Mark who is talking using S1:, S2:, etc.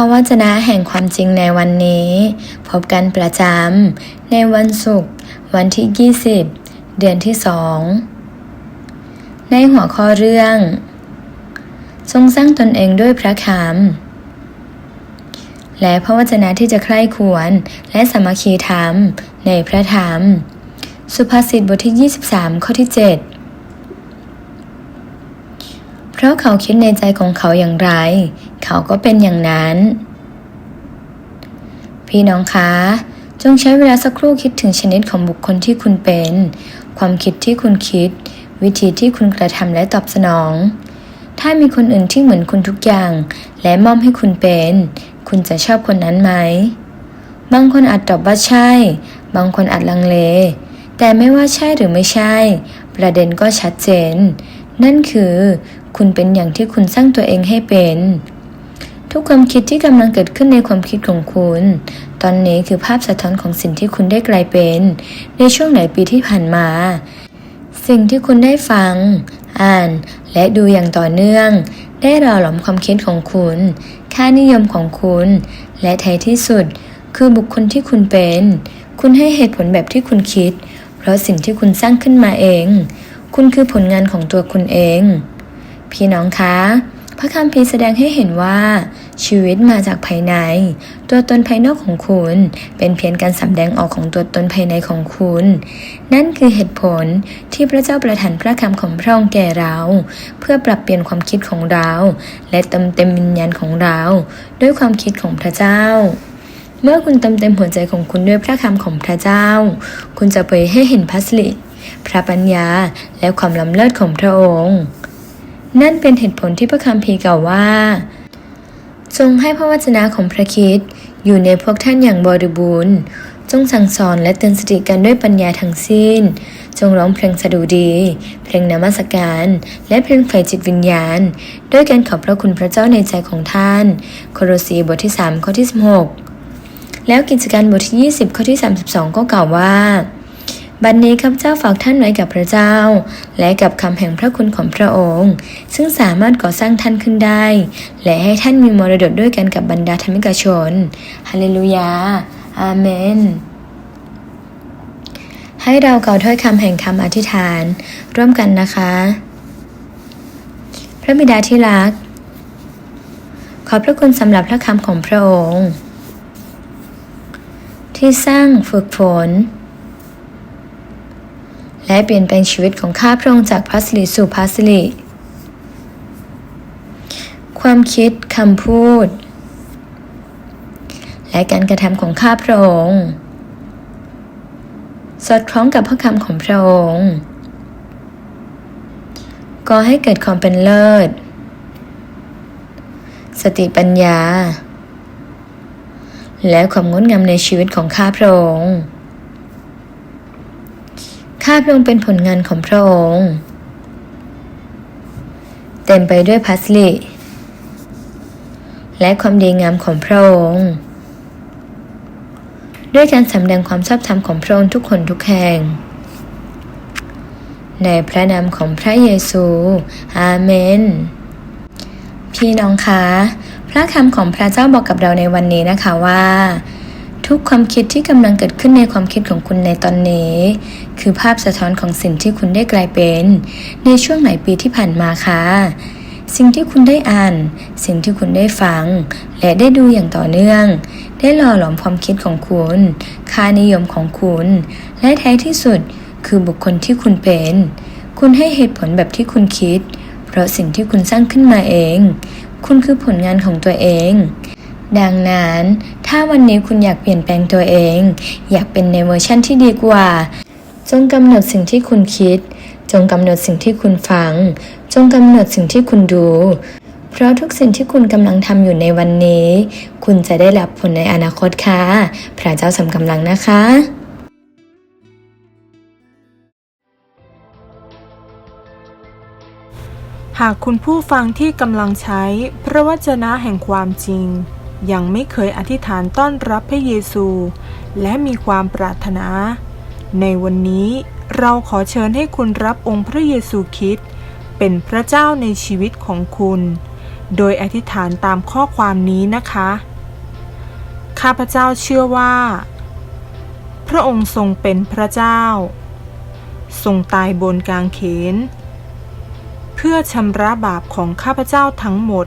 S1: ระวจนะแห่งความจริงในวันนี้ พบกันประจำในวันศุกร์วันที่ 20 เดือนที่สองในหัวข้อเรื่อง ทรงสร้างตนเองด้วยพระคำและพระวจนะที่จะใคร่ควรและสามัคคีธรรมในพระธรรม สุภาษิตบทที่ 23 ข้อที่ 7 เพราะเขาคิดในใจของเขาอย่างไร เขาก็เป็นอย่างนั้น พี่น้องคะ จงใช้เวลาสักครู่คิดถึงชนิดของบุคคลที่คุณเป็น ความคิดที่คุณคิด วิธีที่คุณกระทำและตอบสนอง ถ้ามีคนอื่นที่เหมือนคุณทุกอย่าง และมอบให้คุณเป็น คุณจะชอบคนนั้นไหม บางคนอาจตอบว่าใช่ บางคนอาจลังเล แต่ไม่ว่าใช่หรือไม่ใช่ ประเด็นก็ชัดเจน นั่นคือคุณเป็นอย่างที่คุณสร้างตัวเองให้เป็น ทุกความคิดที่กำลังเกิดขึ้นในความคิดของคุณ ตอนนี้คือภาพสะท้อนของสิ่งที่คุณได้กลายเป็น ในช่วงหลายปีที่ผ่านมา สิ่งที่คุณได้ฟัง อ่าน และดูอย่างต่อเนื่อง ได้หล่อหลอมความคิดของคุณ ค่านิยมของคุณ และท้ายที่สุด คือบุคคลที่คุณเป็น คุณให้เหตุผลแบบที่คุณคิด เพราะสิ่งที่คุณสร้างขึ้นมาเอง คุณคือผลงานของตัวคุณเอง พี่น้องคะ พระคัมภีร์แสดงให้เห็นว่า ชีวิตมาจากภายใน ตัวตนภายนอกของคุณ เป็นเพียงการสำแดงออกของตัวตนภายในของคุณ นั่นคือเหตุผลที่พระเจ้าประทานพระคำของพระองค์แก่เรา เพื่อปรับเปลี่ยนความคิดของเรา และเติมเต็มวิญญาณของเรา ด้วยความคิดของพระเจ้าเมื่อคุณเติมเต็มหัวใจของคุณด้วยพระคำของพระเจ้า คุณจะเผยให้เห็นพระสิริพระปัญญาและความล้ำเลิศของพระองค์ นั่นเป็นเหตุผลที่พระคัมภีร์กล่าวว่า จงให้พระวจนะของพระคิดอยู่ในพวกท่านอย่างบริบูรณ์ จงสั่งสอนและเตือนสติกันด้วยปัญญาทั้งสิ้น จงร้องเพลงสดุดี เพลงนมัสการ และเพลงไฟจิตวิญญาณ ด้วยการขอบพระคุณพระเจ้าในใจของท่าน โครสีบทที่ 3 ข้อที่ 16 แล้วกิจการบทที่ 20 ข้อที่ 32 ก็กล่าวว่า บัดนนี้ข้าพเจ้าฝากท่านไว้กับพระเจ้า และกับคำแห่งพระคุณของพระองค์ ซึ่งสามารถก่อสร้างท่านขึ้นได้ และให้ท่านมีมรดกด้วยกันกับบรรดาธรรมิกชนฮาเลลูยา อาเมนให้เรากล่าวถ้อยคำแห่งคำอธิษฐาน ร่วมกันนะคะ พระบิดาที่รัก ขอบพระคุณสำหรับพระคำของพระองค์ ที่สร้างฝึกฝน และเปลี่ยนแปลงชีวิตของข้าพระองค์จากพระสิริสู่พระสิริความคิดคำพูด และการกระทำของข้าพระองค์สอดคล้องกับพระคำของพระองค์ก่อให้เกิดความเป็นเลิศ สติปัญญา และความงดงามในชีวิตของข้าพระองค์าพระองเป็นผลงานของพระองค์ เต็มไปด้วยพัสลิและความดีงามของพระองค์ ด้วยการสำแดงความชอบธรรมของพระองค์ทุกคนทุกแห่ง ในพระนามของพระเยซู อาเมน พี่น้องคะ พระคำของพระเจ้าบอกกับเราในวันนี้นะคะว่า ทุกความคิดที่กำลังเกิดขึ้นในความคิดของคุณในตอนนี้ คือภาพสะท้อนของสิ่งที่คุณได้กลายเป็น ในช่วงหลายปีที่ผ่านมาค่ะสิ่งที่คุณได้อ่าน สิ่งที่คุณได้ฟัง และได้ดูอย่างต่อเนื่อง ได้หล่อหลอมความคิดของคุณ ค่านิยมของคุณ และแท้ที่สุดคือบุคคลที่คุณเป็น คุณให้เหตุผลแบบที่คุณคิด เพราะสิ่งที่คุณสร้างขึ้นมาเอง คุณคือผลงานของตัวเอง ดังนั้น ถ้าวันนี้คุณอยากเปลี่ยนแปลงตัวเอง อยากเป็นในเวอร์ชั่นที่ดีกว่า จงกำหนดสิ่งที่คุณคิด จงกำหนดสิ่งที่คุณฟัง จงกำหนดสิ่งที่คุณดู เพราะทุกสิ่งที่คุณกำลังทำอยู่ในวันนี้ คุณจะได้รับผลในอนาคตค่ะ พระเจ้าสำกำลังนะคะ
S2: หากคุณผู้ฟังที่กำลังใช้พระวจนะแห่งความจริง ยังไม่เคยอธิษฐานต้อนรับพระเยซู และมีความปรารถนา ในวันนี้เราขอเชิญให้คุณรับองค์พระเยซูคริสต์เป็นพระเจ้าในชีวิตของคุณ โดยอธิษฐานตามข้อความนี้นะคะ ข้าพเจ้าเชื่อว่า พระองค์ทรงเป็นพระเจ้า ทรงตายบนกางเขน เพื่อชำระบาปของข้าพเจ้าทั้งหมด